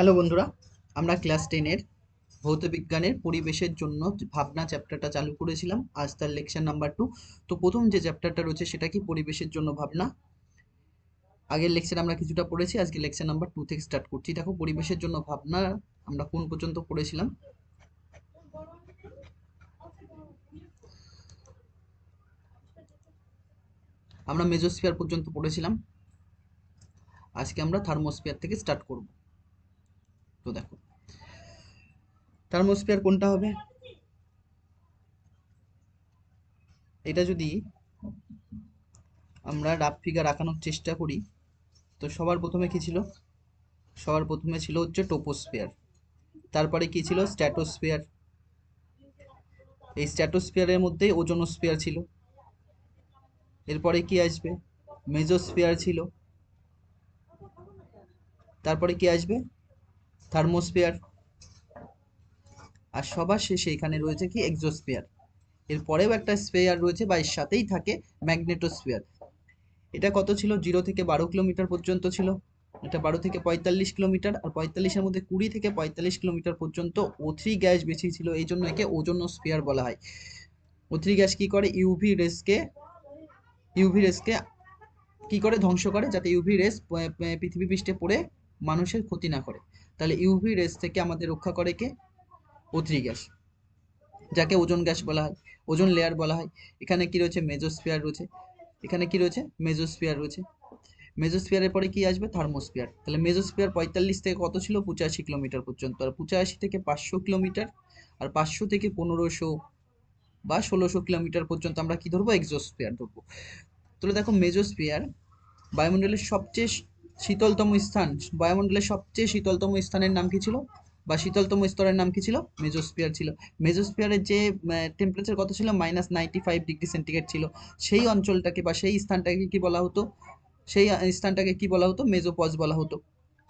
Hello বন্ধুরা। আমরা class টেনের ভৌতবিজ্ঞানের পরিবেশের জন্য ভাবনা চ্যাপ্টারটা চালু করেছিলাম। আজ তার লেকচার নাম্বার টু তো প্রথম যে চ্যাপ্টারটা রয়েছে, সেটা কি পরিবেশের জন্য ভাবনা? আগের লেকচার আমরা কিছুটা পড়েছি আজকে লেকচার নাম্বার টু থেকে স্টার্ট করছি। দেখো, পরিবেশের জন্য ভাবনা আমরা কোন পর্যন্ত পড়েছিলাম? আমরা মেজোস্ফিয়ার পর্যন্ত পড়েছিলাম। আজকে আমরা থার্মোস্ফিয়ার থেকে স্টার্ট করব। তো দেখো। থার্মোস্ফিয়ার কোনটা হবে? এটা যদি আমরা রাফ ফিগার আঁকানোর চেষ্টা করি, তো সবার প্রথমে কি ছিল? সবার প্রথমে ছিল হচ্ছে টোপোস্ফিয়ার। তারপরে কি ছিল? স্ট্যাটোস্ফিয়ার। এই স্ট্যাটোস্ফিয়ারের মধ্যে ওজোনোস্ফিয়ার ছিল। এরপরে কি আসবে? মেজোস্ফিয়ার ছিল। তারপরে কি আসবে? থার্মোস্ফিয়ার। আর সবার শেষে এখানে রয়েছে কি? এক্সোস্ফিয়ার। এরপরেও একটা স্ফিয়ার রয়েছে বা এর সাথেই থাকে ম্যাগনেটোস্ফিয়ার। এটা কত ছিল? জিরো থেকে বারো কিলোমিটার পর্যন্ত ছিল। এটা বারো থেকে পঁয়তাল্লিশ কিলোমিটার। আর পঁয়তাল্লিশের মধ্যে কুড়ি থেকে পঁয়তাল্লিশ কিলোমিটার পর্যন্ত ও গ্যাস বেশি ছিল। এই জন্য একে ওজোনোস্ফিয়ার বলা হয়। ও থ্রি গ্যাস কি করে? ইউভি রেসকে ইউভি রেসকে কি করে? ধ্বংস করে। যাতে ইউভি রেস পৃথিবী পৃষ্ঠে পড়ে মানুষের ক্ষতি না করে। তাহলে ইউভি রেস থেকে আমাদের রক্ষা করে কে? ওথ্রি গ্যাস যাকে ওজন গ্যাস বলা হয়। ওজন লেয়ার বলা হয়। এখানে কি রয়েছে? মেজোস্ফিয়ার রয়েছে। এখানে কি রয়েছে? মেজোস্ফিয়ার রয়েছে। মেজোস্ফিয়ারের পরে কি আসবে? থার্মোস্ফিয়ার তাহলে মেজোস্ফিয়ার পঁয়তাল্লিশ থেকে কত ছিল? পঁচাশি কিলোমিটার পর্যন্ত। আর পঁচাশি থেকে পাঁচশো কিলোমিটার আর পাঁচশো থেকে পনেরোশো বা ষোলোশো কিলোমিটার পর্যন্ত আমরা কি ধরবো? এক্সোস্ফিয়ার ধরবো। তাহলে দেখো মেজোস্ফিয়ার বায়ুমণ্ডলের সবচেয়ে শীতলতম স্থান, বায়ুমণ্ডলের সবচেয়ে শীতলতম স্থানের নাম কি ছিল? বা শীতলতম স্তরের নাম কি ছিল? মেজোস্ফিয়ার ছিল। মেজোস্ফিয়ারের যে টেম্পারেচার কত ছিল? Minus ninety five degree centigrade ছিল। সেই অঞ্চলটাকে বা সেই স্থানটাকে কি বলা হতো? সেই স্থানটাকে কি বলা হতো? মেজোপজ বলা হতো।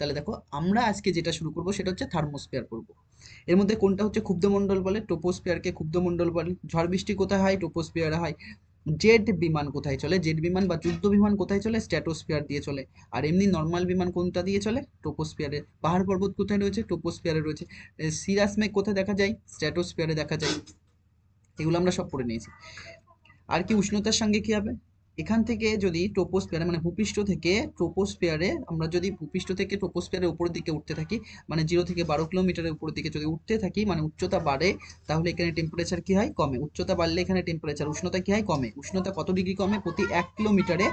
তাহলে দেখো, আমরা আজকে যেটা শুরু করব সেটা হচ্ছে থার্মোস্ফিয়ার করব। এর মধ্যে কোনটা হচ্ছে ক্ষুব্ধমণ্ডল বলে? টোপোস্ফিয়ারকে ক্ষুব্ধমণ্ডল বলে। ঝড় বৃষ্টি কোথায় হয়? টোপোস্ফিয়ারে হয়। জেট বিমান কোথায় চলে? জেট বিমান বা যুদ্ধ বিমান কোথায় চলে? স্ট্যাটোস্পিয়ার দিয়ে চলে। আর এমনি নর্মাল বিমান কোনটা দিয়ে চলে? টোপোস্পিয়ারে পাহাড় পর্বত কোথায় রয়েছে? টোপোস্পিয়ারে রয়েছে। সিরাস মেঘ কোথায় দেখা যায়? স্ট্যাটোস্পিয়ারে দেখা যায়। এগুলো আমরা সব পড়ে নিয়েছি। আর কি উষ্ণতার সঙ্গে কী হবে? এখান থেকে যদি টোপোস্ফিয়ারে মানে ভূপৃষ্ঠ থেকে টোপোস্ফিয়ারে আমরা যদি ভূপৃষ্ঠ থেকে টোপোস্ফিয়ারের উপরের দিকে উঠতে থাকি মানে জিরো থেকে বারো কিলোমিটারের উপরের দিকে যদি উঠতে থাকি মানে উচ্চতা বাড়ে, তাহলে এখানে টেম্পারেচার কী হয়? কমে। উচ্চতা বাড়লে এখানে টেম্পারেচার উষ্ণতা কী হয়? কমে। উষ্ণতা কত ডিগ্রি কমে? প্রতি এক কিলোমিটারে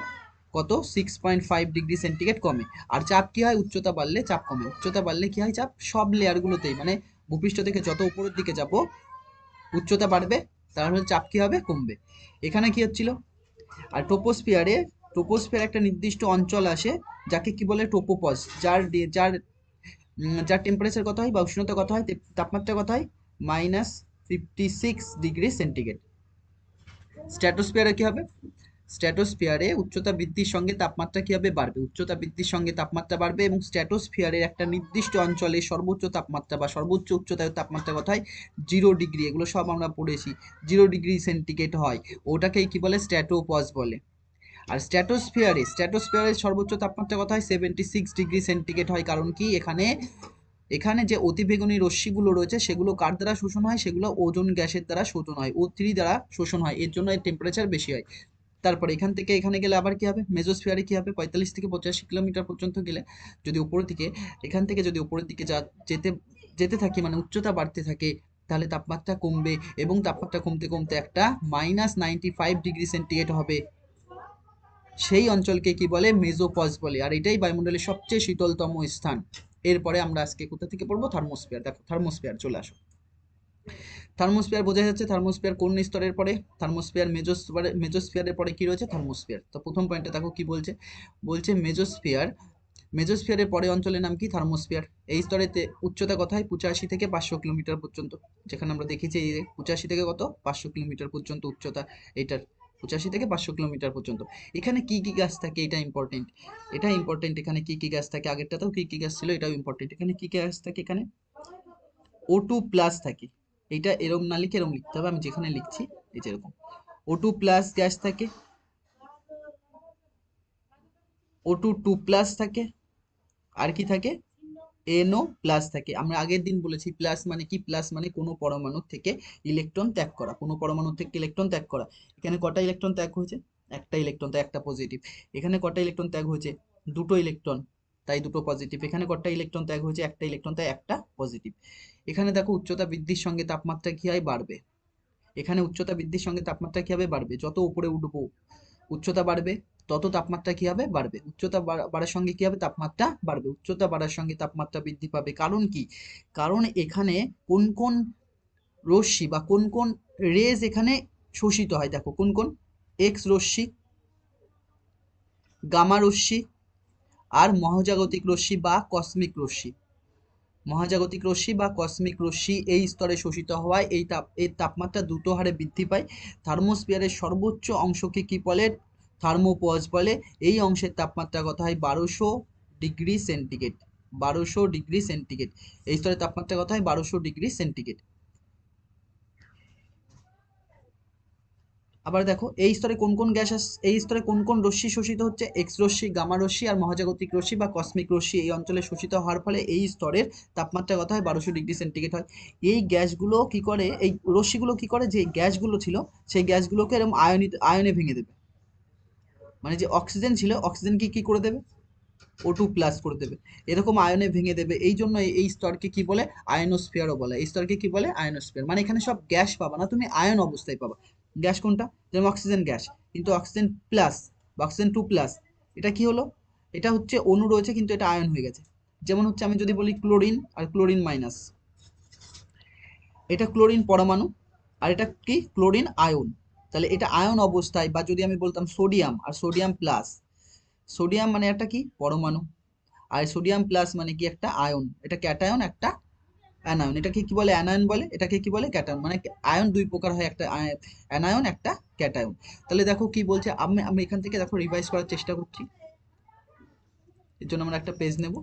কত? Six point five degree centigrade কমে। আর চাপ কী হয়? উচ্চতা বাড়লে চাপ কমে। উচ্চতা বাড়লে কী হয়? চাপ সব লেয়ারগুলোতেই মানে ভূপৃষ্ঠ থেকে যত উপরের দিকে যাব, উচ্চতা বাড়বে, তাহলে চাপ কী হবে? কমবে। এখানে কী হচ্ছিল? আর টোপোস্ফিয়ারে টোপোস্ফিয়ার একটা নির্দিষ্ট অঞ্চল আসে, যাকে কি বলে টোপোপজ যার যার যার টেম্পারেচার কত হয় বা উষ্ণতা কত হয় তাপমাত্রা কত হয়? Minus fifty six degree centigrade স্ট্র্যাটোস্ফিয়ারে কী হবে? স্ট্র্যাটোস্ফিয়ারে উচ্চতা বৃদ্ধির সঙ্গে তাপমাত্রা কি হবে বাড়বে? উচ্চতা বৃদ্ধির সঙ্গে তাপমাত্রা বাড়বে এবং স্ট্র্যাটোস্ফিয়ারের একটা নির্দিষ্ট অঞ্চলে সর্বোচ্চ তাপমাত্রা বা সর্বোচ্চ উচ্চতায় তাপমাত্রা কত হয়? Zero degree. এগুলো সব আমরা পড়েছি। জিরো ডিগ্রি সেন্টিগ্রেড হয়। ওটাকেই কি বলে? স্ট্র্যাটোপজ বলে। আর স্ট্র্যাটোস্ফিয়ারে স্ট্র্যাটোস্ফিয়ারের সর্বোচ্চ তাপমাত্রা কত হয়? সেভেন্টি সিক্স ডিগ্রি সেন্টিগ্রেড হয়। কারণ কি? এখানে এখানে যে অতিবেগুনি রশ্মিগুলো রয়েছে, সেগুলো কার দ্বারা শোষণ হয়? সেগুলো ওজন গ্যাসের দ্বারা শোষণ হয়। ও থ্রি দ্বারা শোষণ হয়। এর জন্য এর টেম্পারেচার বেশি হয়। তারপরে এখান থেকে এখানে গেলে আবার কি হবে? মেজোস্ফিয়ারে কি হবে? পঁয়তাল্লিশ থেকে পঁচাশি কিলোমিটার পর্যন্ত গেলে যদি উপরের দিকে, এখান থেকে যদি উপরের দিকে যা যেতে যেতে থাকি মানে উচ্চতা বাড়তে থাকে, তাহলে তাপমাত্রা কমবে এবং তাপমাত্রা কমতে কমতে একটা minus ninety five degree centigrade হবে। সেই অঞ্চলকে কি বলে? মেজোপজ বলে। আর এটাই বায়ুমণ্ডলের সবচেয়ে শীতলতম স্থান। এরপরে আমরা আজকে কোথা থেকে পড়ব? থার্মোস্ফিয়ার। দেখো, থার্মোস্ফিয়ার চলে আসো। থার্মোস্ফিয়ার বোঝা যাচ্ছে, থার্মোস্ফিয়ার কোন স্তরের পরে? থার্মোস্ফিয়ার মেজোস্ফিয়ার, মেজোস্ফিয়ারের পরে কি রয়েছে? থার্মোস্ফিয়ার। তো প্রথম পয়েন্টে দেখো কি বলছে। বলছে মেজোস্ফিয়ার, মেজোস্ফিয়ারের পরে অঞ্চলের নাম কি? থার্মোস্ফিয়ার। এই স্তরেতে উচ্চতা কথায় পঁচাশি থেকে পাঁচশো কিলোমিটার পর্যন্ত। যেখানে আমরা দেখেছি এই পঁচাশি থেকে কত? পাঁচশো কিলোমিটার পর্যন্ত উচ্চতা এইটার পঁচাশি থেকে পাঁচশো কিলোমিটার পর্যন্ত। এখানে কি কি গাছ থাকে? এটা ইম্পর্টেন্ট এটা ইম্পর্টেন্ট এখানে কি কি গাছ থাকে? আগেরটাতেও কি কি গাছ ছিল? এটাও ইম্পর্টেন্ট এখানে কি কি গাছ থাকে? এখানে ও টু প্লাস থাকে। এইটা এরম না লিখে এরম লিখতে হবে, আমি যেখানে লিখছি এই যেরকম। ও টু প্লাস গ্যাস থাকে। ও টু টু প্লাস থাকে। আর কি থাকে? এনও প্লাস থাকে। আমরা আগের দিন বলেছি প্লাস মানে কি? প্লাস মানে কোনো পরমাণু থেকে ইলেকট্রন ত্যাগ করা। কোনো পরমাণু থেকে ইলেকট্রন ত্যাগ করা। এখানে কটা ইলেকট্রন ত্যাগ হয়েছে? একটা ইলেকট্রন তাই একটা পজিটিভ এখানে কটা ইলেকট্রন ত্যাগ হয়েছে? দুটো ইলেকট্রন তাই দুটো পজিটিভ এখানে কটা ইলেকট্রন ত্যাগ হয়েছে? একটা ইলেকট্রন তাই একটা পজিটিভ এখানে দেখো উচ্চতা বৃদ্ধির সঙ্গে তাপমাত্রা কি হয় বাড়বে? এখানে উচ্চতা বৃদ্ধির সঙ্গে তাপমাত্রা কি হবে বাড়বে? যত উপরে উঠবো, উচ্চতা বাড়বে, তত তাপমাত্রা কি হবে বাড়বে? উচ্চতা বাড়া- বাড়ার সঙ্গে কি হবে তাপমাত্রা বাড়বে? উচ্চতা বাড়ার সঙ্গে তাপমাত্রা বৃদ্ধি পাবে। কারণ কি? কারণ এখানে কোন কোন রশ্মি বা কোন কোন রেজ এখানে শোষিত হয়? দেখো কোন কোন? এক্স রশ্মি, গামা রশ্মি আর মহাজাগতিক রশ্মি বা কসমিক রশ্মি। মহাজাগতিক রশ্মি বা কসমিক রশ্মি এই স্তরে শোষিত হওয়ায় এই তাপ এই তাপমাত্রা দ্রুত হারে বৃদ্ধি পায়। থার্মোস্ফিয়ারের সর্বোচ্চ অংশকে কী বলে? থার্মোপজ বলে। এই অংশের তাপমাত্রা কত হয়? বারোশো ডিগ্রি সেন্টিগ্রেড। বারোশো ডিগ্রি সেন্টিগ্রেড। এই স্তরের তাপমাত্রা কত হয়? বারোশো ডিগ্রি সেন্টিগ্রেড। আবার দেখো, এই স্তরে কোন কোন গ্যাস এই স্তরে কোন কোন রশ্মি শোষিত হচ্ছে? এক্স রশ্মি, গামা রশ্মি আর মহাজাগতিক রশ্মি বা কসমিক রশ্মি এই অঞ্চলে শোষিত হওয়ার ফলে এই স্তরের তাপমাত্রা কত হয়? বারোশো ডিগ্রি সেন্টিগ্রেড হয়। এই গ্যাসগুলো কি করে? এই রশ্মিগুলো কি করে? যে গ্যাসগুলো ছিল, সেই গ্যাসগুলোকে এরকম আয়নিত, আয়নে ভেঙে দেবে। মানে যে অক্সিজেন ছিল, অক্সিজেনকে কি করে দেবে? ও টু প্লাস করে দেবে। এরকম আয়নে ভেঙে দেবে। এই জন্য এই স্তরকে কি বলে? আয়নোস্ফিয়ারও বলে। এই স্তরকে কি বলে? আয়নোস্ফিয়ার মানে এখানে সব গ্যাস পাবা না, তুমি আয়ন অবস্থায় পাবা। গ্যাস কোনটা? যেমন অক্সিজেন গ্যাস। কিন্তু oxygen plus oxygen two plus এটা কি হলো? এটা হচ্ছে অণু রয়েছে, কিন্তু এটা আয়ন হয়ে গেছে। যেমন হচ্ছে আমি যদি বলি ক্লোরিন আর ক্লোরিন মাইনাস এটা ক্লোরিন পরমাণু, আর এটা কি? ক্লোরিন আয়ন তাহলে এটা আয়ন অবস্থায়, বা যদি আমি বলতাম সোডিয়াম আর সোডিয়াম প্লাস সোডিয়াম মানে একটা কি? পরমাণু। আর সোডিয়াম প্লাস মানে কি? একটা আয়ন। এটা ক্যাটায়ন একটা অ্যানায়ন এটাকে কি বলে অ্যানায়ন বলে? এটাকে কি বলে ক্যাটায়ন মানে আয়ন দুই প্রকার হয়, একটা অ্যানায়ন একটা ক্যাটায়ন তাহলে দেখো কি বলছে, আমি আমি এখান থেকে দেখো রিভাইজ করার চেষ্টা করছি। এর জন্য আমরা একটা পেজ নেব।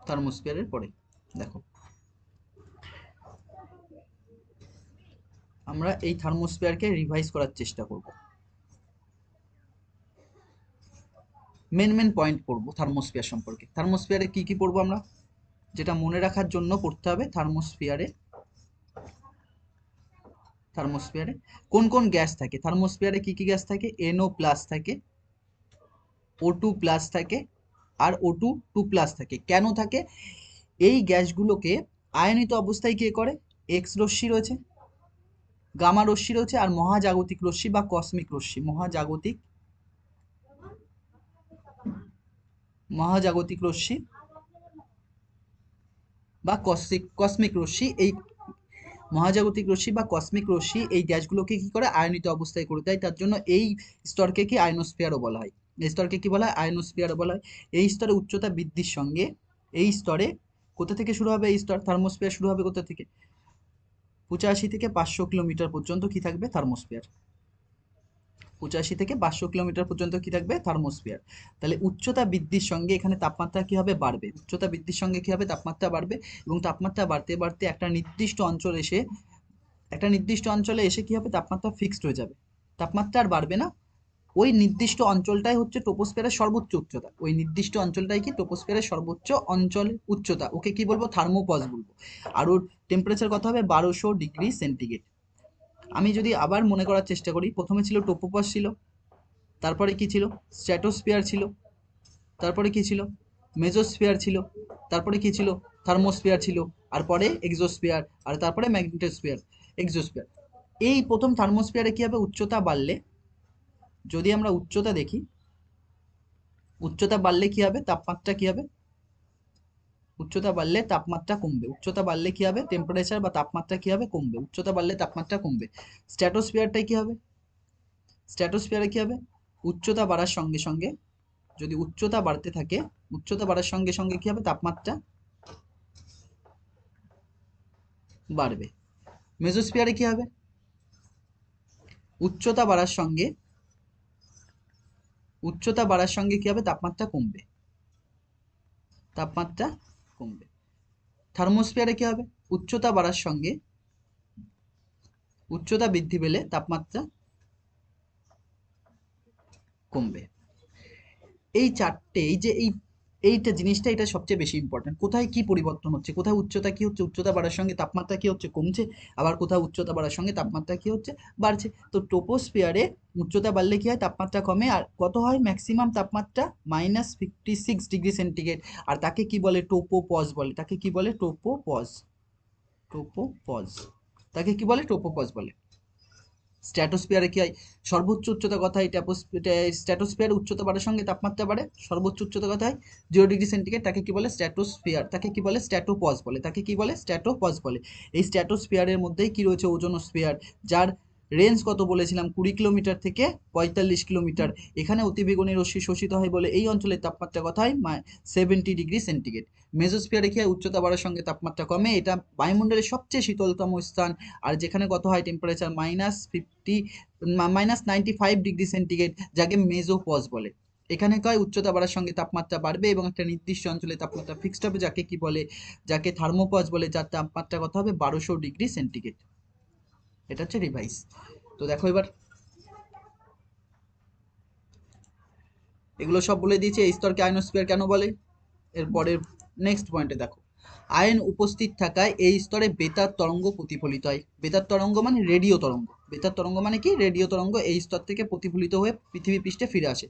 থার্মোস্ফিয়ারের পরে, দেখো। আমরা এই থার্মোস্ফিয়ারকে রিভাইজ করার চেষ্টা করব। মেন মেন পয়েন্ট পড়ব থার্মোস্ফিয়ার সম্পর্কে। থার্মোস্ফিয়ারে কি কি পড়ব আমরা? যেটা মনে রাখার জন্য পড়তে হবে থার্মোস্ফিয়ারে থার্মোস্ফিয়ারে কোন কোন গ্যাস থাকে? থার্মোস্ফিয়ারে কি কি গ্যাস থাকে? এনও প্লাস থাকে ও টু প্লাস থাকে, আর ও টু টু প্লাস থাকে। কেন থাকে? এই গ্যাসগুলোকে আয়নিত অবস্থায় কে করে? এক্স রশ্মি রয়েছে, গামা রশ্মি রয়েছে, আর মহাজাগতিক রশ্মি বা কসমিক রশ্মি। মহাজাগতিক মহাজাগতিক রশ্মি বা কসমিক কসমিক রশ্মি, এই মহাজাগতিক রশ্মি বা কসমিক রশ্মি এই গ্যাসগুলোকে কি করে? আয়নিত অবস্থায় করে দেয়। তার জন্য এই স্তরকে কি? আয়নোস্ফিয়ারও বলা হয়। এই স্তরকে কি বলা হয়? আয়নোস্ফিয়ারও বলা হয়। এই স্তরে উচ্চতা বৃদ্ধির সঙ্গে এই স্তরে কোথা থেকে শুরু হবে এই স্তর? থার্মোস্ফিয়ার শুরু হবে কোথা থেকে? পঁচাশি থেকে পাঁচশো কিলোমিটার পর্যন্ত কি থাকবে? থার্মোস্ফিয়ার। পঁচাশি থেকে পাঁচশো কিলোমিটার পর্যন্ত কি থাকবে? থার্মোস্ফিয়ার। তাহলে উচ্চতা বৃদ্ধির সঙ্গে এখানে তাপমাত্রা কি হবে? বাড়বে। উচ্চতা বৃদ্ধির সঙ্গে কি হবে? তাপমাত্রা বাড়বে এবং তাপমাত্রা বাড়তে বাড়তে একটা নির্দিষ্ট অঞ্চল এসে, একটা নির্দিষ্ট অঞ্চলে এসে কি হবে? তাপমাত্রা ফিক্সড হয়ে যাবে। তাপমাত্রা আর বাড়বে না। ওই নির্দিষ্ট অঞ্চলটাই হচ্ছে টোপোস্ফিয়ারের সর্বোচ্চ উচ্চতা। ওই নির্দিষ্ট অঞ্চলটাই কি? টোপোস্ফিয়ারের সর্বোচ্চ অঞ্চল উচ্চতা। ওকে কি বলব? থার্মোপজ বলব। আর ওর টেম্পারেচার কত হবে? বারোশো ডিগ্রি সেন্টিগ্রেড। আমি যদি আবার মনে করার চেষ্টা করি, প্রথমে ছিল টোপোপজ ছিল, তারপরে কি ছিল? স্ট্র্যাটোস্ফিয়ার ছিল, তারপরে কি ছিল? মেজোস্ফিয়ার ছিল, তারপরে কি ছিল? থার্মোস্ফিয়ার ছিল, আর পরে এক্সোস্ফিয়ার, আর তারপরে ম্যাগনেটোস্ফিয়ার, এক্সোস্ফিয়ার। এই প্রথম থার্মোস্ফিয়ারে কি হবে উচ্চতা বাড়লে, যদি আমরা উচ্চতা দেখি, উচ্চতা বাড়লে কি হবে? তাপমাত্রা কি হবে? উচ্চতা বাড়লে তাপমাত্রা কমবে। উচ্চতা বাড়লে কি হবে? টেম্পারেচার বা তাপমাত্রা কি হবে? কমবে। উচ্চতা বাড়লে তাপমাত্রা কমবে। স্ট্র্যাটোস্ফিয়ারটাই কি হবে? স্ট্র্যাটোস্ফিয়ারে কি হবে? উচ্চতা বাড়ার সঙ্গে সঙ্গে যদি উচ্চতা বাড়তে থাকে, উচ্চতা বাড়ার সঙ্গে সঙ্গে কি হবে? তাপমাত্রা বাড়বে। মেজোস্ফিয়ারে কি হবে? উচ্চতা বাড়ার সঙ্গে, উচ্চতা বাড়ার সঙ্গে কি হবে? তাপমাত্রা কমবে। তাপমাত্রা কমবে। থার্মোস্ফিয়ারে কি হবে? উচ্চতা বাড়ার সঙ্গে উচ্চতা বৃদ্ধি পেলে তাপমাত্রা কমবে। এই চারটে, এই যে এই এইটা জিনিসটা এটা সবচেয়ে বেশি ইম্পর্টেন্ট কোথায় কি পরিবর্তন হচ্ছে? কোথায় উচ্চতা কি হচ্ছে? উচ্চতা বাড়ার সঙ্গে তাপমাত্রা কি হচ্ছে? কমছে। আবার কোথাও উচ্চতা বাড়ার সঙ্গে তাপমাত্রা কি হচ্ছে? বাড়ছে। তো টোপোস্ফিয়ারে উচ্চতা বাড়লে কি হয়? তাপমাত্রা কমে। আর কত হয়? ম্যাক্সিমাম তাপমাত্রা minus fifty six degree centigrade আর তাকে কি বলে? টোপো পজ বলে। তাকে কি বলে? টোপো পজ টোপো পজ তাকে কি বলে? টোপো পজ বলে। স্ট্র্যাটোস্ফিয়ারে কি হয়? সর্বোচ্চ উচ্চতা কথা হয় স্ট্যাটোস্পিয়ার উচ্চতা বাড়ার সঙ্গে তাপমাত্রা বাড়ে। সর্বোচ্চ উচ্চতা কথা হয় জিরো ডিগ্রি সেন্টিগ্রেড, তাকে কি বলে? স্ট্র্যাটোস্ফিয়ার, তাকে কি বলে? স্ট্র্যাটোপজ বলে। তাকে কি বলে? স্ট্র্যাটোপজ বলে। এই স্ট্র্যাটোস্ফিয়ারের মধ্যেই কি রয়েছে ওজোনোস্ফিয়ার, যার রেঞ্জ কত বলেছিলাম? কুড়ি কিলোমিটার থেকে পঁয়তাল্লিশ কিলোমিটার। এখানে অতিবেগুনি রশ্মি শোষিত হয় বলে এই অঞ্চলের তাপমাত্রা কথা হয় সেভেন্টি ডিগ্রি সেন্টিগ্রেড মেজোস্ফিয়ারে হয় উচ্চতা বাড়ার সঙ্গে তাপমাত্রা কমে। এটা বায়ুমণ্ডলের সবচেয়ে শীতলতম স্থান। আর যেখানে কত হয় temperature minus fifty minus ninety five degree centigrade যাকে মেজোপজ বলে। এখানে কয়, উচ্চতা বাড়ার সঙ্গে তাপমাত্রা বাড়বে এবং একটা নির্দিষ্ট অঞ্চলে তাপমাত্রা ফিক্সড হবে, যাকে কি বলে? যাকে থার্মোপজ বলে, যার তাপমাত্রা কত হবে? বারোশো ডিগ্রি সেন্টিগ্রেড এটা হচ্ছে রিভাইস তো দেখো এবার। এগুলো সব বলে দিয়েছে, এই স্তরকে আয়নোস্ফিয়ার কেন বলে? এরপরের নেক্সট পয়েন্টে দেখো। আয়ন উপস্থিত থাকায় এই স্তরে বেতার তরঙ্গ প্রতিফলিত হয়। বেতার তরঙ্গ মানে রেডিও তরঙ্গ। বেতার তরঙ্গ মানে কি? রেডিও তরঙ্গ এই স্তর থেকে প্রতিফলিত হয়ে পৃথিবী পৃষ্ঠে ফিরে আসে।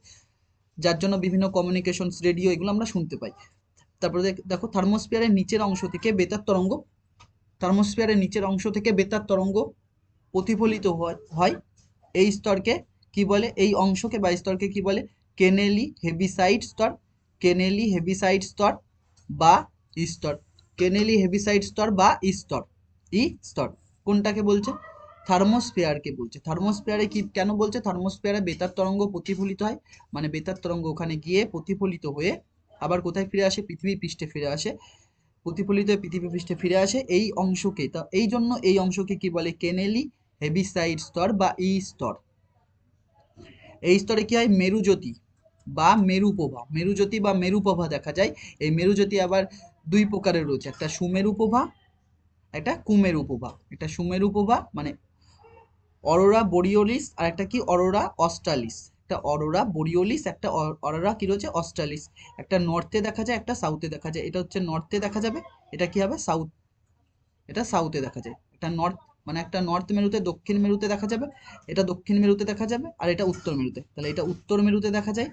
যার জন্য বিভিন্ন কমিউনিকেশনস রেডিও এগুলো আমরা শুনতে পাই। তারপরে দেখ- থার্মোস্ফিয়ারের নিচের অংশ থেকে বেতার তরঙ্গ থার্মোস্ফিয়ারের নিচের অংশ থেকে বেতার তরঙ্গ প্রতিফলিত হয় এই স্তরকে কি বলে? এই অংশকে বা স্তরকে কি বলে? কেনেলি হেভিসাইড স্তর, কেনেলি হেভিসাইড স্তর বা স্তর। কেনেলি হেভিসাইড স্তর বা স্তর, ই স্তর। কোনটাকে বলছে? থার্মোস্ফিয়ারকে বলছে। থার্মোস্ফিয়ারে কি কেন বলছে? থার্মোস্ফিয়ারে বেতার তরঙ্গ প্রতিফলিত হয়। মানে বেতার তরঙ্গ ওখানে গিয়ে প্রতিফলিত হয়ে আবার কোথায় ফিরে আসে? পৃথিবী পৃষ্ঠে ফিরে আসে। প্রতিফলিত হয়ে পৃথিবী পৃষ্ঠে ফিরে আসে। এই অংশকে, তা, এই জন্য এই অংশকে কি বলে? কেনেলি হেভিসাইড স্তর বা ই স্তর। এই স্তরে কি হয়? মেরুজ্যোতি বা মেরুপ্রভা। মেরুজ্যোতি বা মেরুপ্রভা দেখা যায়। এই মেরুজ্যোতি আবার দুই প্রকারের রয়েছে। একটা সুমেরু প্রভা একটা কুমেরু প্রভা একটা সুমেরু প্রভা মানে অরোরা বোরিওলিস আর একটা কি? অরোরা অস্ট্রালিস একটা অরোরা বোরিওলিস, একটা অরোরা কি রয়েছে? অস্ট্রালিস একটা নর্থে দেখা যায়, একটা সাউথে দেখা যায়। এটা হচ্ছে নর্থে দেখা যাবে। এটা কি হবে? সাউথ। এটা সাউথে দেখা যায়। একটা নর্থ মানে একটা নর্থ মেরুতে, দক্ষিণ মেরুতে দেখা যাবে, এটা দক্ষিণ মেরুতে দেখা যাবে, আর এটা উত্তর মেরুতে। তাহলে এটা উত্তর মেরুতে দেখা যায়,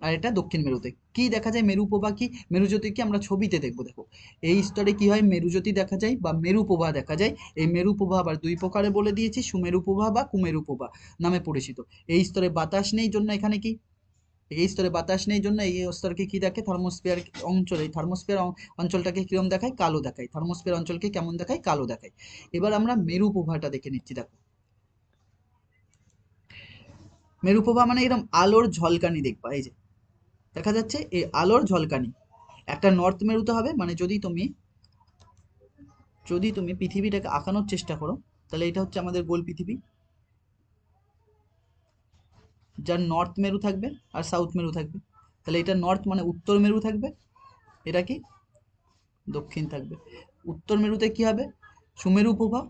আর এটা দক্ষিণ মেরুতে। কি দেখা যায়? মেরুপ্রভা কি মেরুজ্যোতি কি আমরা ছবিতে দেখব, দেখো। এই স্তরে কি হয়? মেরুজ্যোতি দেখা যায় বা মেরুপ্রভা দেখা যায়। এই মেরুপ্রভা আবার দুই প্রকারে বলে দিয়েছি, সুমেরু সুমেরুপ্রভা বা কুমেরুপ্রভা নামে পরিচিত। এই স্তরে বাতাস নেই, জন্য এখানে কি? এই স্তরে বাতাস নেই জন্য এই স্তরকে কি দেখে? থার্মোস্ফিয়ার অঞ্চল। এই থার্মোস্ফিয়ার অঞ্চলটাকে কিরম দেখায়? কালো দেখায়। থার্মোস্ফিয়ার অঞ্চলকে কেমন দেখায়? কালো দেখায়। এবার আমরা মেরুপ্রভাটা দেখে নিচ্ছি, দেখো। মেরুপ্রভা মানে এরকম আলোর ঝলকানি দেখবা, এই যে। দেখা যাচ্ছে এই আলোর ঝলকানি। একটা নর্থ মেরুতে হবে মানে যদি তুমি যদি তুমি পৃথিবীটাকে আঁকানোর চেষ্টা করো, তাহলে এটা হচ্ছে আমাদের গোল পৃথিবী। যার নর্থ মেরু থাকবে আর সাউথ মেরু থাকবে। তাহলে এটা নর্থ মানে উত্তর মেরু থাকবে, এটা কি? দক্ষিণ থাকবে। উত্তর মেরুতে কি হবে? সুমেরু প্রভা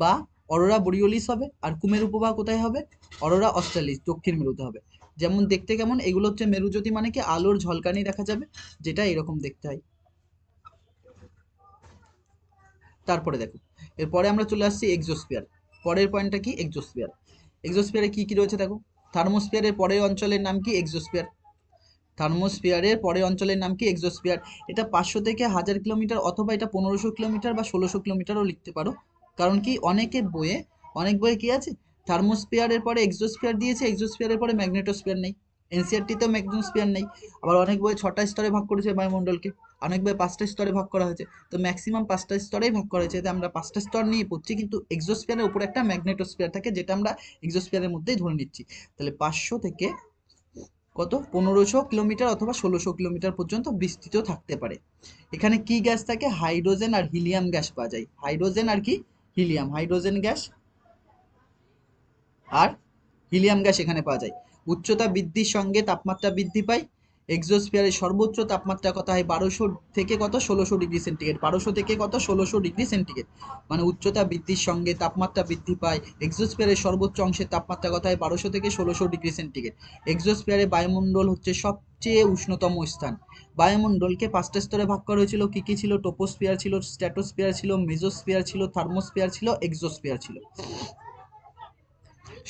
বা অরোরা বোরিওলিস হবে। আর কুমেরু প্রভা কোথায় হবে? অরোরা অস্ট্রালিস, দক্ষিণ মেরুতে হবে। যেমন দেখতে কেমন, এগুলো হচ্ছে মেরুজ্যোতি মানে কি? আলোর ঝলকানি দেখা যাবে, যেটা এরকম দেখতে হয়। তারপরে দেখো, এরপরে আমরা চলে আসছি এক্সোস্ফিয়ার পরের পয়েন্টটা কি? এক্সোস্ফিয়ার এক্সোস্ফিয়ারে কি কি রয়েছে দেখো? থার্মোস্ফিয়ারের পরের অঞ্চলের নাম কি? এক্সোস্ফিয়ার। থার্মোস্ফিয়ারের পরের অঞ্চলের নাম কি? এক্সোস্ফিয়ার। এটা পাঁচশো থেকে হাজার কিলোমিটার অথবা এটা পনেরোশো কিলোমিটার বা ষোলোশো কিলোমিটারও লিখতে পারো। কারণ কি? অনেকের বইয়ে, অনেক বইয়ে কি আছে? থার্মোস্ফিয়ারের পরে এক্সোস্ফিয়ার দিয়েছে, এক্সোস্ফিয়ারের পরে ম্যাগনেটোস্ফিয়ার নেই। এনসিআরটিতেও ম্যাগনেটোস্ফিয়ার নেই। আবার অনেক বই ছটা স্তরে ভাগ করেছে বায়ুমণ্ডলকে। অনেক বই পাঁচটা স্তরে ভাগ করা হয়েছে। তো ম্যাক্সিমাম পাঁচটা স্তরেই ভাগ করা হয়েছে। আমরা পাঁচটা স্তর নিয়ে পড়ছি, কিন্তু এক্সোস্ফিয়ারের উপরে একটা ম্যাগনেটোস্ফিয়ার থাকে, যেটা আমরা এক্সোস্ফিয়ারের মধ্যেই ধরে নিচ্ছি। তাহলে পাঁচশো থেকে কত? পনেরোশো কিলোমিটার অথবা ষোলোশো কিলোমিটার পর্যন্ত বিস্তৃত থাকতে পারে। এখানে কি গ্যাস থাকে? হাইড্রোজেন আর হিলিয়াম গ্যাস পাওয়া যায়। হাইড্রোজেন আর কি? হিলিয়াম। হাইড্রোজেন গ্যাস আর হিলিয়াম গ্যাস এখানে পাওয়া যায়। উচ্চতা বৃদ্ধির সঙ্গে তাপমাত্রা বৃদ্ধি পায়। এক্সোস্ফিয়ারের সর্বোচ্চ তাপমাত্রা কত? হয় বারোশো থেকে কত? ষোলোশো ডিগ্রি সেন্টিগ্রেড। বারোশো থেকে কত? ষোলোশো ডিগ্রি সেন্টিগ্রেড। মানে উচ্চতা বৃদ্ধির সঙ্গে তাপমাত্রা বৃদ্ধি পায়। এক্সোস্ফিয়ারের সর্বোচ্চ অংশের তাপমাত্রা কত? হয় বারোশো থেকে ষোলোশো ডিগ্রি সেন্টিগ্রেড। এক্সোস্ফিয়ারে বায়ুমণ্ডল হচ্ছে সবচেয়ে উষ্ণতম স্থান। বায়ুমণ্ডলকে পাঁচটা স্তরে ভাগ করা হয়েছিল। কী কী ছিল? টোপোস্ফিয়ার ছিল স্ট্র্যাটোস্ফিয়ার ছিল মেজোস্ফিয়ার ছিল, থার্মোস্ফিয়ার ছিল, এক্সোস্ফিয়ার ছিল।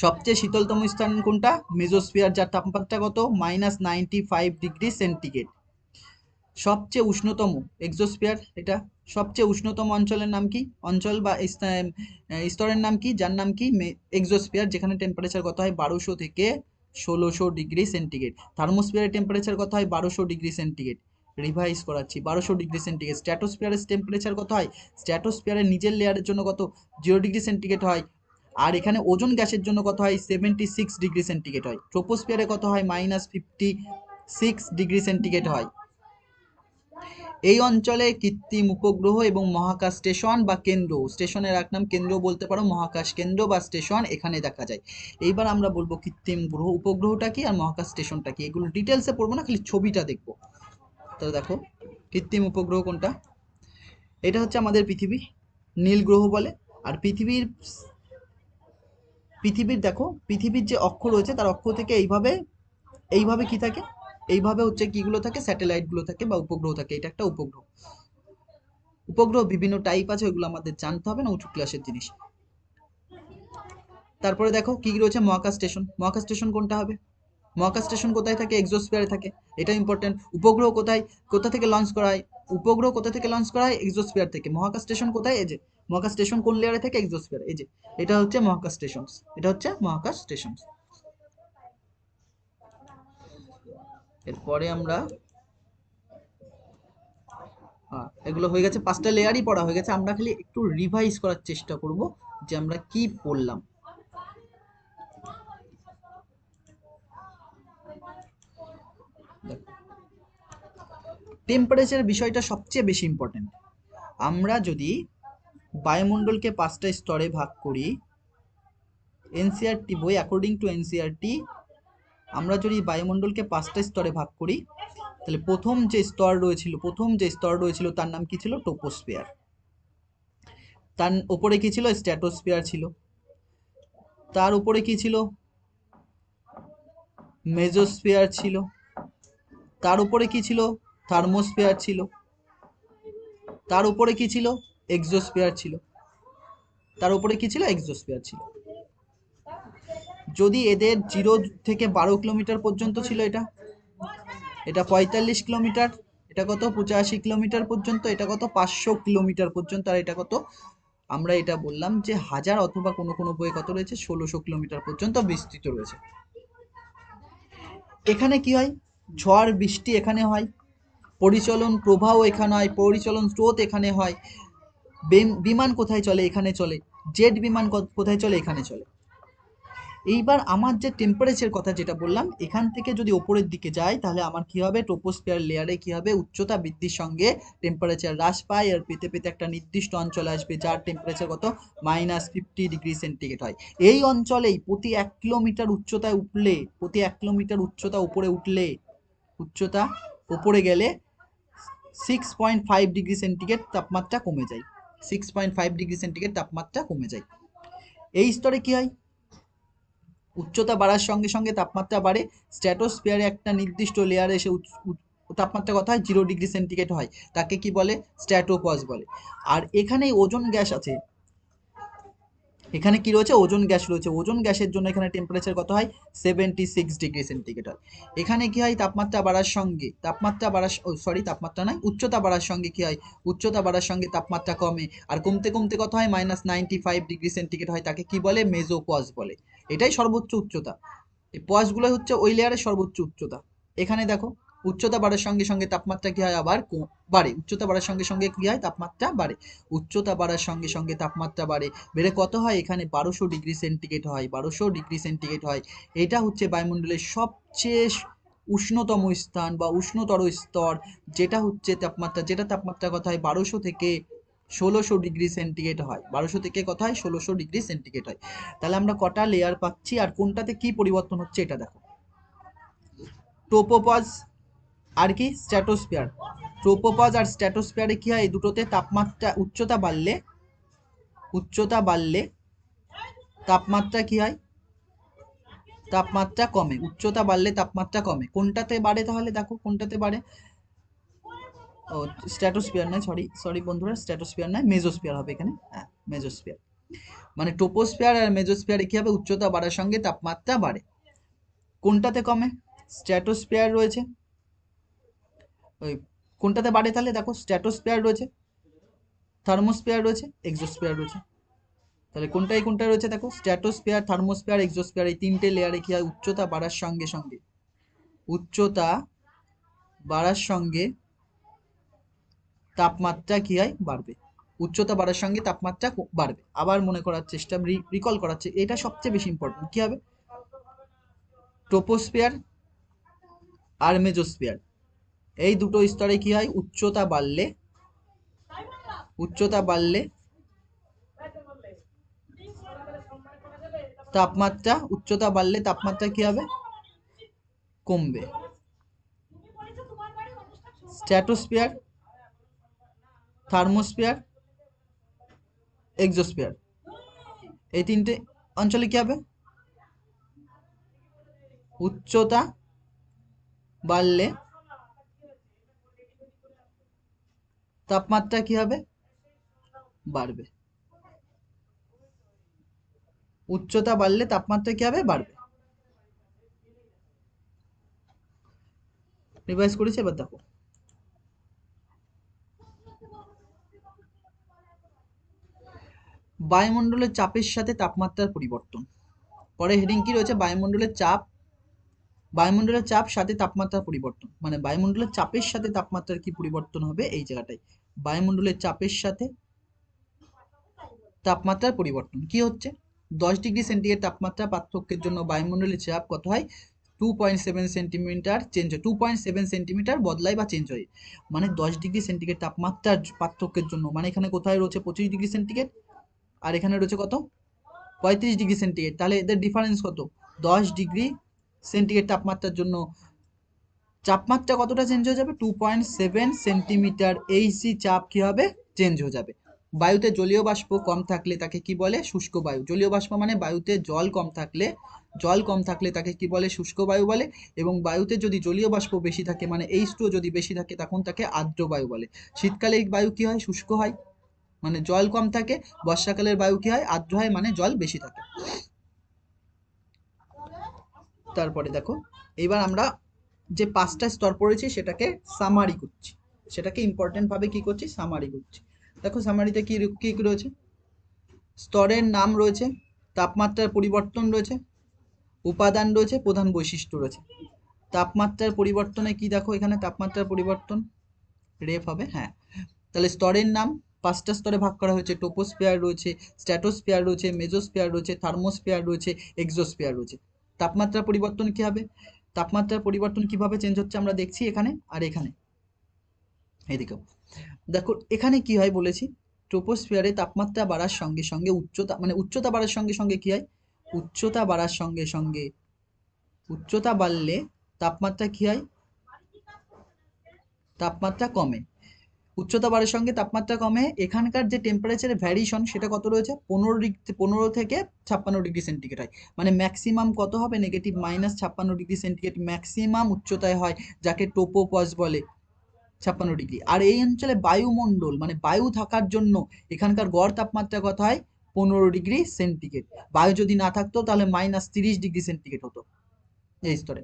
সবচেয়ে শীতলতম স্থান কোনটা? মেজোস্ফিয়ার যার তাপমাত্রা কত? Minus ninety five degree centigrade. সবচেয়ে উষ্ণতম, এক্সোস্ফিয়ার, এটা? সবচেয়ে উষ্ণতম অঞ্চলের নাম কি? অঞ্চল বা স্তরের নাম কি? যার নাম কি? এক্সোস্ফিয়ার, যেখানে টেম্পারেচার কত হয়? বারোশো থেকে ষোলোশো ডিগ্রি সেন্টিগ্রেড। থার্মোস্ফিয়ারের টেম্পারেচার কত হয়? বারোশো ডিগ্রি সেন্টিগ্রেড। রিভাইজ করাচ্ছি, বারোশো ডিগ্রি সেন্টিগ্রেড। স্ট্র্যাটোস্ফিয়ারের টেম্পারেচার কত হয়? স্ট্র্যাটোস্ফিয়ারের নিজের লেয়ারের জন্য কত? জিরো ডিগ্রি সেন্টিগ্রেড হয়। আর এখানে ওজন গ্যাসের জন্য কত হয়? সেভেন্টি সিক্স ডিগ্রি সেন্টিগ্রেড হয় ট্রোপোস্ফিয়ারে কত হয়? Minus fifty six degree centigrade হয়। এই অঞ্চলে কৃত্রিম উপগ্রহ এবং মহাকাশ স্টেশন বা কেন্দ্র, স্টেশনের এক নাম কেন্দ্র বলতে পারো, মহাকাশ কেন্দ্র বা স্টেশন এখানে দেখা যায়। এইবার আমরা বলব কৃত্রিম গ্রহ, উপগ্রহটা কি আর মহাকাশ স্টেশনটা কি? এগুলো ডিটেলসে পড়ব না, খালি ছবিটা দেখব। তাহলে দেখো, কৃত্রিম উপগ্রহ কোনটা? এটা হচ্ছে আমাদের পৃথিবী, নীল গ্রহ বলে। আর পৃথিবীর পৃথিবীর, দেখো, পৃথিবীর যে অক্ষ রয়েছে, তার অক্ষ থেকে এইভাবে এইভাবে কি থাকে? এইভাবে হচ্ছে কিগুলো থাকে? স্যাটেলাইটগুলো থাকে বা উপগ্রহ থাকে। এটা একটা উপগ্রহ। উপগ্রহ বিভিন্ন টাইপ আছে, ওইগুলো আমাদের জানতে হবে, না উঁচু ক্লাসের জিনিস। তারপরে দেখো, কি কি রয়েছে? মহাকাশ স্টেশন মহাকাশ স্টেশন কোনটা হবে? মহাকাশ স্টেশন কোথায় থাকে? এক্সোস্ফিয়ারে থাকে। এটা ইম্পর্টেন্ট উপগ্রহ কোথায়? কোথা থেকে লঞ্চ করা হয়? উপগ্রহ কোথা থেকে লঞ্চ করা হয়? এক্সোস্ফিয়ার থেকে। মহাকাশ স্টেশন কোথায়? এই যে মহাকাশ স্টেশন কোন লেয়ারে থাকে? এক্সোস্ফিয়ার এই যে এটা হচ্ছে মহাকাশ স্টেশন এটা হচ্ছে মহাকাশ স্টেশন এরপরে আমরা হ্যাঁ, এগুলো হয়ে গেছে। পাঁচটা লেয়ারই পড়া হয়ে গেছে। আমরা খালি একটু রিভাইজ করার চেষ্টা করব যে আমরা কি পড়লাম। টেম্পারেচার বিষয়টা সবচেয়ে বেশি ইম্পর্টেন্ট আমরা যদি বায়ুমণ্ডলকে পাঁচটা স্তরে ভাগ করি। এনসিআরটি বই অ্যাকর্ডিং টু এনসিআরটি আমরা যদি বায়ুমণ্ডলকে পাঁচটা স্তরে ভাগ করি, তাহলে প্রথম যে স্তর রয়েছিল, প্রথম যে স্তর রয়েছিল, তার নাম কি ছিল? টোপোস্ফিয়ার। তার উপরে কি ছিল? স্ট্র্যাটোস্ফিয়ার ছিল। তার উপরে কি ছিল? মেজোস্ফিয়ার ছিল। তার উপরে কি ছিল? থার্মোস্ফিয়ার ছিল। তার উপরে কি ছিল? এক্সোস্ফিয়ার ছিল। তার উপরে কি ছিল? এক্সোস্ফিয়ার ছিল। যদি এদের জিরো থেকে বারো কিলোমিটার পর্যন্ত ছিল এটা এটা পঁয়তাল্লিশ কিলোমিটার, এটা কত? পঁচাশি কিলোমিটার পর্যন্ত, এটা কত? পাঁচশো কিলোমিটার পর্যন্ত, আর এটা কত? আমরা এটা বললাম যে হাজার অথবা কোনো কোনো বইয়ে কত রয়েছে? ষোলোশো কিলোমিটার পর্যন্ত বিস্তৃত রয়েছে। এখানে কি হয়? ঝড়, বৃষ্টি এখানে হয়। পরিচলন প্রবাহ এখানে হয়, পরিচলন স্রোত এখানে হয়। বিমান কোথায় চলে, এখানে চলে, জেট বিমান কোথায় চলে, এখানে চলে। এইবার আমার যে টেম্পারেচার কথা যেটা বললাম, এখান থেকে যদি ওপরের দিকে যায় তাহলে আমার কি হবে? ট্রোপোস্ফিয়ার লেয়ারে কি হবে? উচ্চতা বৃদ্ধির সঙ্গে টেম্পারেচার হ্রাস পায় আর পেতে পেতে একটা নির্দিষ্ট অঞ্চলে আসবে যার টেম্পারেচার কত? মাইনাস ফিফটি ডিগ্রি সেন্টিগ্রেড হয়। এই অঞ্চলেই প্রতি এক কিলোমিটার উচ্চতায় উঠলে, প্রতি এক কিলোমিটার উচ্চতা উপরে উঠলে, উচ্চতা উপরে গেলে six point five degree centigrade তাপমাত্রা কমে যায়। Six point five degree centigrade তাপমাত্রা কমে যায়। এই স্তরে কি হয়? উচ্চতা বাড়ার সঙ্গে সঙ্গে তাপমাত্রা বাড়ে। স্ট্র্যাটোস্ফিয়ারে একটা নির্দিষ্ট লেয়ারে এসে তাপমাত্রা কথা হয়? জিরো ডিগ্রি সেন্টিগ্রেড হয়। তাকে কি বলে? স্ট্র্যাটোপজ বলে। আর এখানে ওজন গ্যাস আছে। এখানে কি রয়েছে? ওজন গ্যাস রয়েছে। ওজন গ্যাসের জন্য এখানে টেম্পারেচার কত হয়? সেভেন্টি সিক্স ডিগ্রি সেন্টিগ্রেড হয়। এখানে কি হয়? তাপমাত্রা বাড়ার সঙ্গে তাপমাত্রা বাড়ার সরি তাপমাত্রা নয়, উচ্চতা বাড়ার সঙ্গে কি হয়? উচ্চতা বাড়ার সঙ্গে তাপমাত্রা কমে। আর কমতে কমতে কত হয়? Minus ninety five degree centigrade হয় তাকে কি বলে? মেজো মেজোপজ বলে। এটাই সর্বোচ্চ উচ্চতা। এই পজগুলো হচ্ছে ওই লেয়ারের সর্বোচ্চ উচ্চতা। এখানে দেখো উচ্চতা বাড়ার সঙ্গে সঙ্গে তাপমাত্রা কি হয় আবার বাড়ে। উচ্চতা বাড়ার সঙ্গে সঙ্গে কি হয়? তাপমাত্রা বাড়ে। উচ্চতা বাড়ার সঙ্গে সঙ্গে তাপমাত্রা বাড়ে। বেড়ে কত হয়? এখানে বারোশো ডিগ্রি সেন্টিগ্রেড হয়। বারোশো ডিগ্রি সেন্টিগ্রেড হয়। এটা হচ্ছে বায়ুমণ্ডলের সবচেয়ে উষ্ণতম স্থান বা উষ্ণতর স্তর। যেটা হচ্ছে তাপমাত্রা। যেটা তাপমাত্রা কথা হয়? বারোশো থেকে ষোলোশো ডিগ্রি সেন্টিগ্রেড হয়। বারোশো থেকে কথা হয়? ষোলোশো ডিগ্রি সেন্টিগ্রেড হয়। তাহলে আমরা কটা লেয়ার পাচ্ছি? আর কোনটাতে কি পরিবর্তন হচ্ছে? এটা দেখো। টোপোপজ আর কি? স্ট্র্যাটোস্ফিয়ার ট্রোপোপজ আর স্ট্র্যাটোস্ফিয়ারে কী হয়? এই দুটোতে তাপমাত্রা, উচ্চতা বাড়লে উচ্চতা বাড়লে তাপমাত্রা কী হয়? তাপমাত্রা কমে। উচ্চতা বাড়লে তাপমাত্রা কমে। কোনটাতে বাড়ে তাহলে? দেখো, কোনটাতে বাড়ে? ও স্ট্র্যাটোস্ফিয়ার নয় সরি সরি বন্ধুরা স্ট্র্যাটোস্ফিয়ার নয় মেজোস্ফিয়ার হবে এখানে। হ্যাঁ মেজোস্ফিয়ার মানে টোপোস্ফিয়ার আর মেজোস্ফিয়ারে কী হবে? উচ্চতা বাড়ার সঙ্গে তাপমাত্রা বাড়ে। কোনটাতে কমে? স্ট্র্যাটোস্ফিয়ার রয়েছে। ওই কোনটাতে বাড়ে তাহলে? দেখো স্ট্র্যাটোস্ফিয়ার রয়েছে থার্মোস্ফিয়ার রয়েছে এক্সোস্ফিয়ার রয়েছে। তাহলে কোনটাই কোনটা রয়েছে দেখো? স্ট্র্যাটোস্ফিয়ার থার্মোস্ফিয়ার এক্সোস্ফিয়ার এই তিনটে লেয়ারে কি হয়? উচ্চতা বাড়ার সঙ্গে সঙ্গে। উচ্চতা বাড়ার সঙ্গে তাপমাত্রা কি হয়? বাড়বে। উচ্চতা বাড়ার সঙ্গে তাপমাত্রা বাড়বে। আবার মনে করার চেষ্টা রিকল করার চেষ্টা, এটা সবচেয়ে বেশি ইম্পর্টেন্ট কি হবে? ট্রোপোস্ফিয়ার আর মেজোস্ফিয়ার এই দুটো স্তরে কি হয়? উচ্চতা বাড়লে উচ্চতা বাড়লে তাপমাত্রা, উচ্চতা বাড়লে তাপমাত্রা কি হবে? কমবে। স্ট্র্যাটোস্ফিয়ার থার্মোস্ফিয়ার, এক্সোস্ফিয়ার, এই তিনটে অঞ্চলে কি হবে? উচ্চতা বাড়লে তাপমাত্রা কি হবে? বাড়বে। উচ্চতা বাড়লে তাপমাত্রা কি হবে? বাড়বে। রিভাইজ করেছি, এবার দেখো। বায়ুমণ্ডলের চাপের সাথে তাপমাত্রার পরিবর্তন। পরে হেডিং কি রয়েছে? বায়ুমণ্ডলের চাপ বায়ুমণ্ডলের চাপ সাথে তাপমাত্রার পরিবর্তন। মানে বায়ুমণ্ডলের চাপের সাথে তাপমাত্রার কি পরিবর্তন হবে এই জায়গাটায়? বায়ুমণ্ডলের চাপের সাথে তাপমাত্রার পরিবর্তন। কি হচ্ছে? দশ ডিগ্রি সেন্টিগ্রেড তাপমাত্রা পার্থক্যের জন্য বায়ুমণ্ডলের চাপ কত হয়? Two point seven centimetre change হয়। টু পয়েন্ট সেভেন সেন্টিমিটার বদলায় বা চেঞ্জ হয়। মানে দশ ডিগ্রি সেন্টিগ্রেড তাপমাত্রার পার্থক্যের জন্য। মানে এখানে কোথায় রয়েছে পঁচিশ ডিগ্রি সেন্টিগ্রেড? আর এখানে রয়েছে কত? পঁয়ত্রিশ ডিগ্রি সেন্টিগ্রেড। তাহলে এদের ডিফারেন্স কত? দশ ডিগ্রি সেন্টিগ্রেড তাপমাত্রার জন্য। তাপমাত্রা কতটা চেঞ্জ হয়ে যাবে? টু পয়েন্ট সেভেন সেন্টিমিটার এইসি চাপ কি হবে? চেঞ্জ হয়ে যাবে। বায়ুতে জলীয় বাষ্প কম থাকলে তাকে কি বলে? শুষ্ক বায়ু। জলীয় বাষ্প মানে বায়ুতে জল কম থাকলে, জল কম থাকলে তাকে কি বলে? শুষ্ক বায়ু বলে। এবং বায়ুতে যদি জলীয় বাষ্প বেশি থাকে মানে এইচ টু যদি বেশি থাকে, তখন তাকে আর্দ্র বায়ু বলে। শীতকালে এই বায়ু কি হয়? শুষ্ক হয়। মানে জল কম থাকে। বর্ষাকালের বায়ু কী হয়? আর্দ্র হয় মানে জল বেশি থাকে। তারপরে দেখো, এবার আমরা যে পাঁচটা স্তর পড়েছি সেটাকে সামারি করছি। সেটাকে ইম্পর্টেন্ট ভাবে কি করছি? সামারি করছি। দেখো সামারিতে কি কি রয়েছে? স্তরের নাম রয়েছে, তাপমাত্রার পরিবর্তন রয়েছে, উপাদান রয়েছে, প্রধান বৈশিষ্ট্য রয়েছে। তাপমাত্রার পরিবর্তনে কি দেখো এখানে? তাপমাত্রার পরিবর্তন রেফ হবে হ্যাঁ। তাহলে স্তরের নাম, পাঁচটা স্তরে ভাগ করা হয়েছে টোপোস্ফিয়ার রয়েছে স্ট্র্যাটোস্ফিয়ার রয়েছে মেজোস্ফিয়ার রয়েছে, থার্মোস্ফিয়ার রয়েছে, এক্সোস্ফিয়ার রয়েছে। তাপমাত্রার পরিবর্তন কি হবে? তাপমাত্রার পরিবর্তন কীভাবে চেঞ্জ হচ্ছে আমরা দেখছি এখানে আর এখানে। এদিকেও দেখো, এখানে কি হয় বলেছি? ট্রোপোস্ফিয়ারে তাপমাত্রা বাড়ার সঙ্গে সঙ্গে উচ্চতা মানে উচ্চতা বাড়ার সঙ্গে সঙ্গে কি হয়? উচ্চতা বাড়ার সঙ্গে সঙ্গে, উচ্চতা বাড়লে তাপমাত্রা কি হয়? তাপমাত্রা কমে। উচ্চতা বাড়ার সঙ্গে তাপমাত্রা কমে, এখানকার যে টেম্পারেচারের ভ্যারিয়েশন সেটা কত রয়েছে? পনেরো ডিগ্রি পনেরো থেকে ছাপ্পান্ন ডিগ্রি সেন্টিগ্রেড হয়। মানে ম্যাক্সিমাম কত হবে? নেগেটিভ মাইনাস ছাপ্পান্ন ডিগ্রি সেন্টিগ্রেড ম্যাক্সিমাম উচ্চতায় হয়, যাকে টোপোপজ বলে, ছাপ্পান্ন ডিগ্রি। আর এই অঞ্চলে বায়ুমণ্ডল মানে বায়ু থাকার জন্য এখানকার গড় তাপমাত্রা কত হয়? পনেরো ডিগ্রি সেন্টিগ্রেড বায়ু যদি না থাকতো, তাহলে মাইনাস তিরিশ ডিগ্রি সেন্টিগ্রেড হতো। এই স্তরে।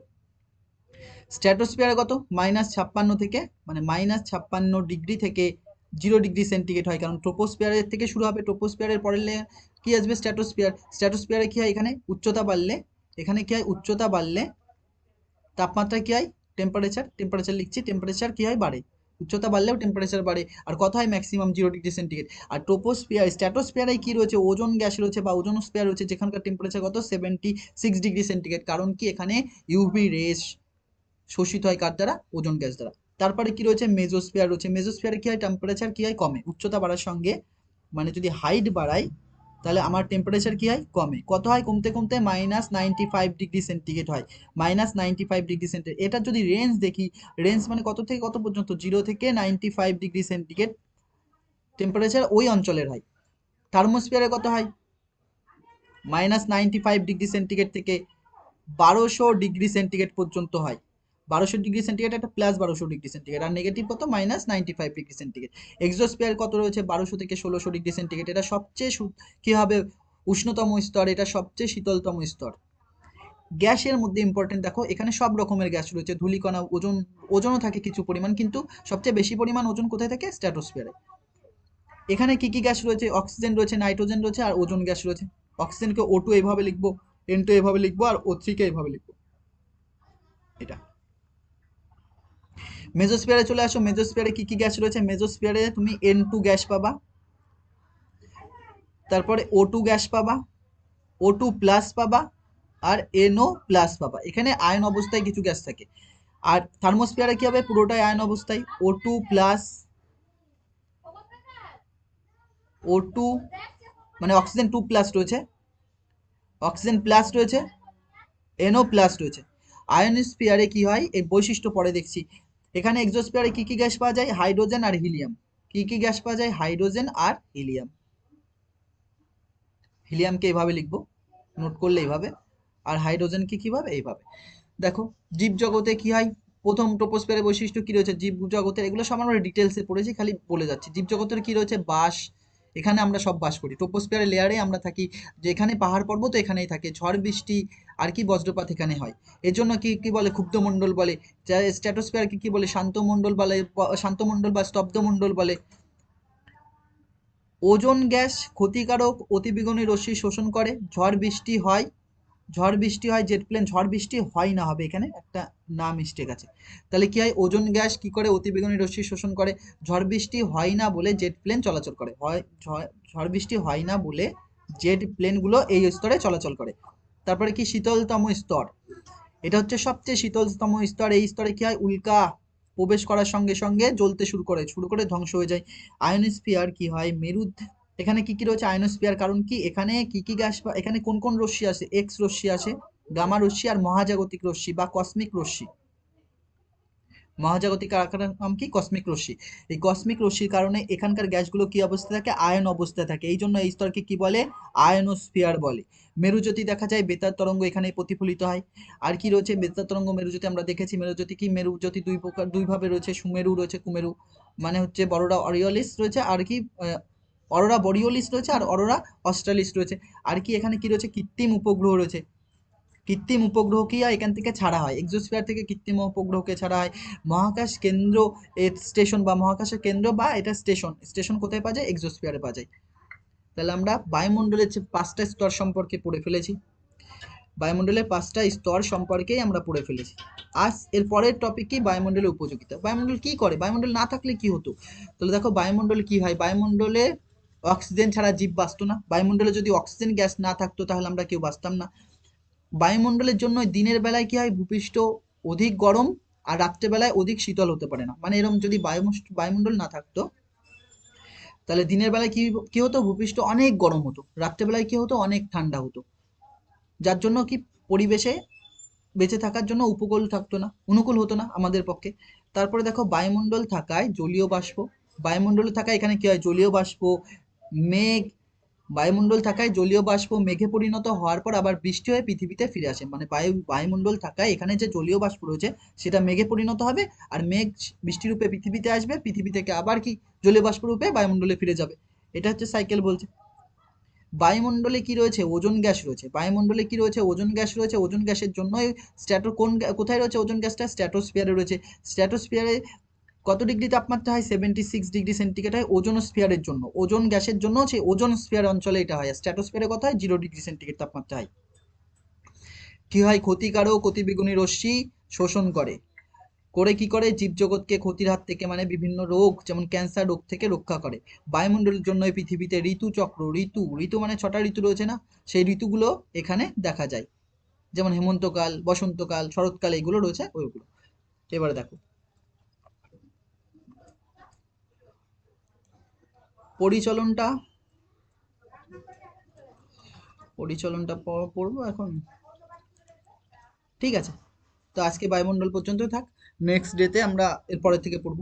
স্ট্র্যাটোস্ফিয়ারে কত? মাইনাস ছাপ্পান্ন থেকে মানে মাইনাস ছাপ্পান্ন ডিগ্রি থেকে জিরো ডিগ্রি সেন্টিগ্রেড হয়। কারণ ট্রোপোস্ফিয়ারের থেকে শুরু হবে, ট্রোপোস্ফিয়ারের পরের কি আসবে? স্ট্র্যাটোস্ফিয়ার স্ট্র্যাটোস্ফিয়ারে কী হয় এখানে? উচ্চতা বাড়লে, এখানে কী হয়? উচ্চতা বাড়লে তাপমাত্রা কী হয়? টেম্পারেচার টেম্পারেচার লিখছি টেম্পারেচার কী হয়? বাড়ে। উচ্চতা বাড়লেও টেম্পারেচার বাড়ে। আর কত হয়? Maximum zero degree centigrade. আর ট্রোপোস্ফিয়ার স্ট্র্যাটোস্ফিয়ারে কী রয়েছে? ওজন গ্যাস রয়েছে বা ওজোনোস্ফিয়ার রয়েছে, যেখানকার টেম্পারেচার কত? Seventy six degree centigrade. কারণ কি? এখানে ইউভি রেস শোষিত হয় কার দ্বারা? ওজন গ্যাস দ্বারা। তারপরে কি রয়েছে? মেজোস্ফিয়ার রয়েছে। মেজোস্ফিয়ারে কি হয়? টেম্পারেচার কি হয়? কমে। উচ্চতা বাড়ার সঙ্গে মানে যদি হাইট বাড়াই, তাহলে আমার টেম্পারেচার কি হয়? কমে। কত হয়? কমতে কমতে minus ninety five degree centigrade হয়। Minus ninety five degree centigrade এটা যদি রেঞ্জ দেখি রেঞ্জ মানে কত থেকে কত পর্যন্ত? জিরো থেকে ninety five degree centigrade temperature ওই অঞ্চলের হয়। থার্মোস্ফিয়ারে কত হয়? Minus ninety five degree centigrade থেকে বারোশো ডিগ্রি সেন্টিগ্রেড পর্যন্ত হয়। বারোশো ডিগ্রি সেন্টিগ্রেড, একটা প্লাস বারোশো ডিগ্রি সেন্টিগ্রেড। আর নেগেটিভ কত? Minus ninety five degree centigrade exosphere কত রয়েছে? বারোশো থেকে ষোলোশো ডিগ্রি সেন্টিগ্রেড এটা সবচেয়ে কি হবে? উষ্ণতম স্তর। এটা সবচেয়ে শীতলতম স্তর। গ্যাসের মধ্যে ইম্পর্টেন্ট দেখো, এখানে সব রকমের গ্যাস রয়েছে। ধূলিকণা, ওজন, ওজনও থাকে কিছু পরিমাণ, কিন্তু সবচেয়ে বেশি পরিমাণ ওজন কোথায় থাকে? স্ট্র্যাটোস্ফিয়ারে এখানে কি কি গ্যাস রয়েছে? অক্সিজেন রয়েছে নাইট্রোজেন রয়েছে, আর ওজন গ্যাস রয়েছে। অক্সিজেনকে ও টু এইভাবে লিখব এন টু এইভাবে লিখব, আর ও থ্রিকে এইভাবে লিখব। এটা। মেজোস্ফিয়ারে চলে আসো, মেজোস্ফিয়ারে কি কি গ্যাস রয়েছে? মেজোস্ফিয়ারে তুমি এন টু গ্যাস পাবা। তারপরে ও টু গ্যাস পাবা ও টু প্লাস পাবা, আর এনও প্লাস পাবা। এখানে আয়ন অবস্থায় কিছু গ্যাস থাকে। আর থার্মোস্ফিয়ারে কি হবে? পুরোটাই আয়ন অবস্থায়। O two plus O two মানে অক্সিজেন টু প্লাস রয়েছে। অক্সিজেন প্লাস রয়েছে। এনও প্লাস রয়েছে। আয়নোস্ফিয়ারে কি হয়? এই বৈশিষ্ট্য পরে দেখছি। এখানে এক্সোস্পিয়ারে কী কী গ্যাস পাওয়া যায়? হাইড্রোজেন আর হিলিয়াম কী কী গ্যাস পাওয়া যায়? হাইড্রোজেন আর হিলিয়াম হিলিয়ামকে এইভাবে লিখব। নোট করলে এইভাবে আর হাইড্রোজেনকে কীভাবে? এইভাবে। দেখো, জীব জগতে কি হয়? প্রথম টোপোস্পিয়ারের বৈশিষ্ট্য কী রয়েছে? জীব জগতের, এগুলো সব আমরা ডিটেলসে পড়েছি, খালি বলে যাচ্ছি। জীব জগতের কী রয়েছে? বাস এখানে আমরা সব বাস করি। টোপোস্পিয়ার লেয়ারে আমরা থাকি যে এখানে পাহাড় পর্বত এখানেই থাকে, ঝড় বৃষ্টি আর কি বজ্রপাত এখানে হয়। এর জন্য কি কি বলে ক্ষুব্ধমণ্ডল বলে স্ট্যাটোস্পিয়ারকে কি বলে শান্তমণ্ডল বলে শান্তমণ্ডল বা স্তব্ধমণ্ডল বলে। ওজোন গ্যাস ক্ষতিকারক অতিবেগুনি রশ্মি শোষণ করে, ঝড় বৃষ্টি হয় ঝড় বৃষ্টি হয় জেট প্লেন ঝড় বৃষ্টি হয় না হবে, এখানে একটা না মিস্টেক আছে। তাহলে কি হয়? ওজোন গ্যাস কি করে? অতিবেগুনি রশ্মি শোষণ করে। ঝড় বৃষ্টি হয় না বলে জেট প্লেন চলাচল করে। হয়, ঝড় বৃষ্টি হয় না বলে জেট প্লেনগুলো এই স্তরে চলাচল করে। তারপরে কি? শীতলতম স্তর। এটা হচ্ছে সবচেয়ে শীতলতম স্তর। এই স্তরে কি হয়? উল্কা প্রবেশ করার সঙ্গে সঙ্গে জ্বলতে শুরু করে শুরু করে ধ্বংস হয়ে যায়। আয়নোস্ফিয়ার কি হয়? মেরু এখানে কি কি রয়েছে? আয়নোস্ফিয়ার কারণ কি? এখানে কি কি গ্যাস এখানে কোন কোন রশ্মি আছে? এক্স রশ্মি আছে, গামা রশ্মি আর মহাজাগতিক রশ্মি বা কসমিক রশ্মি। মহাজাগতিক নাম কি? কসমিক রশ্মি। এই কসমিক রশ্মির কারণে এখানকার গ্যাসগুলো কি অবস্থায় থাকে? আয়ন অবস্থায় থাকে। এই জন্য এই স্তরকে কি বলে? আয়নোস্ফিয়ার বলে। মেরুজ্যোতি দেখা যায়, বেতার তরঙ্গ এখানে প্রতিফলিত হয়। আর কি রয়েছে? বেতার তরঙ্গ, মেরুজ্যোতি আমরা দেখেছি। মেরুজ্যোতি কি? মেরুজ্যোতি দুই প্রকার দুইভাবে রয়েছে। সুমেরু রয়েছে, কুমেরু। মানে হচ্ছে বড়রা অরিওলিস রয়েছে। আর কি অরোরা বরিওলিস রয়েছে আর অরোরা অস্ট্রালিস রয়েছে। আর কি এখানে কি রয়েছে? কৃত্রিম উপগ্রহ রয়েছে। কৃত্রিম উপগ্রহ কি হয় এখান থেকে ছাড়া হয়। এক্সোস্ফিয়ার থেকে কৃত্রিম উপগ্রহকে ছাড়া হয়। মহাকাশ কেন্দ্র স্টেশন বা মহাকাশের কেন্দ্র বা এটা স্টেশন স্টেশন কোথায় পাওয়া যায়? এক্সোস্ফিয়ারে পাওয়া যায়। তাহলে আমরা বায়ুমণ্ডলের যে পাঁচটা স্তর সম্পর্কে পড়ে ফেলেছি। বায়ুমণ্ডলের পাঁচটা স্তর সম্পর্কেই আমরা পড়ে ফেলেছি। আজ এর পরের টপিক কি? বায়ুমণ্ডলের উপযোগিতা। বায়ুমণ্ডল কি করে? বায়ুমণ্ডল না থাকলে কি হতো? তাহলে দেখো, বায়ুমণ্ডল কি হয়? বায়ুমণ্ডলে অক্সিজেন ছাড়া জীব বাঁচতো না। বায়ুমণ্ডলে যদি অক্সিজেন গ্যাস না থাকতো, তাহলে আমরা কেউ বাঁচতাম না। বায়ুমণ্ডলের জন্য দিনের বেলায় কি হয়? ভূপৃষ্ঠ অধিক গরম আর রাত্রেবেলায় অধিক শীতল হতে পারে না। মানে এরকম যদি বায়ু বায়ুমণ্ডল না থাকতো, তাহলে দিনের বেলায় কি কি হতো? ভূপৃষ্ঠ অনেক গরম হতো। রাত্রেবেলায় কি হতো? অনেক ঠান্ডা হতো। যার জন্য কি পরিবেশে বেঁচে থাকার জন্য উপকূল থাকতো না, অনুকূল হতো না আমাদের পক্ষে। তারপরে দেখো, বায়ুমণ্ডল থাকায় জলীয় বাষ্প। বায়ুমণ্ডল থাকায় এখানে কি হয়? জলীয় বাষ্প মেঘ, বায়ুমণ্ডল থাকায় জলীয় বাষ্প মেঘে পরিণত হওয়ার পর আবার বৃষ্টি হয়ে পৃথিবীতে ফিরে আসে। মানে বায়ু, বায়ুমণ্ডল থাকায় এখানে যে জলীয় বাষ্প রয়েছে, সেটা মেঘে পরিণত হবে আর মেঘ বৃষ্টিরূপে পৃথিবীতে আসবে। পৃথিবী থেকে আবার কি জলীয় বাষ্প রূপে বায়ুমণ্ডলে ফিরে যাবে? এটা হচ্ছে সাইকেল বলছে। বায়ুমণ্ডলে কি রয়েছে? ওজোন গ্যাস রয়েছে। বায়ুমণ্ডলে কি রয়েছে? ওজোন গ্যাস রয়েছে। ওজোন গ্যাসের জন্যই স্ট্যাটো, কোন কোথায় রয়েছে ওজোন গ্যাসটা? স্ট্র্যাটোস্ফিয়ারে রয়েছে। স্ট্র্যাটোস্ফিয়ারে কত ডিগ্রি তাপমাত্রা হয়? সেভেন্টি সিক্স ডিগ্রি সেন্টিগ্রেড হয় ওজোন স্ফিয়ারের জন্য। ওজন গ্যাসের জন্য সেই ওজোন স্ফিয়ার অঞ্চলে এটা হয়। স্ট্র্যাটোস্ফিয়ারে কত হয়? জিরো ডিগ্রি সেন্টিগ্রেড তাপমাত্রা হয়। কি হয়? ক্ষতিকারক অতিবেগুনি রশ্মি শোষণ করে। করে কি করে? জীবজগৎকে ক্ষতির হাত থেকে মানে বিভিন্ন রোগ, যেমন ক্যান্সার রোগ থেকে রক্ষা করে। বায়ুমণ্ডলের জন্য এই পৃথিবীতে ঋতুচক্র ঋতু ঋতু মানে ছটা ঋতু রয়েছে না? সেই ঋতুগুলো এখানে দেখা যায়। যেমন হেমন্তকাল, বসন্তকাল, শরৎকাল এগুলো রয়েছে ওইগুলো। এবারে দেখো। পরিচলনটা? পরিচলনটা পড়ব এখন? ঠিক আছে। তো আজকে বায়ুমণ্ডল পর্যন্তই থাক। নেক্সট ডেতে আমরা এরপরের থেকে পড়ব।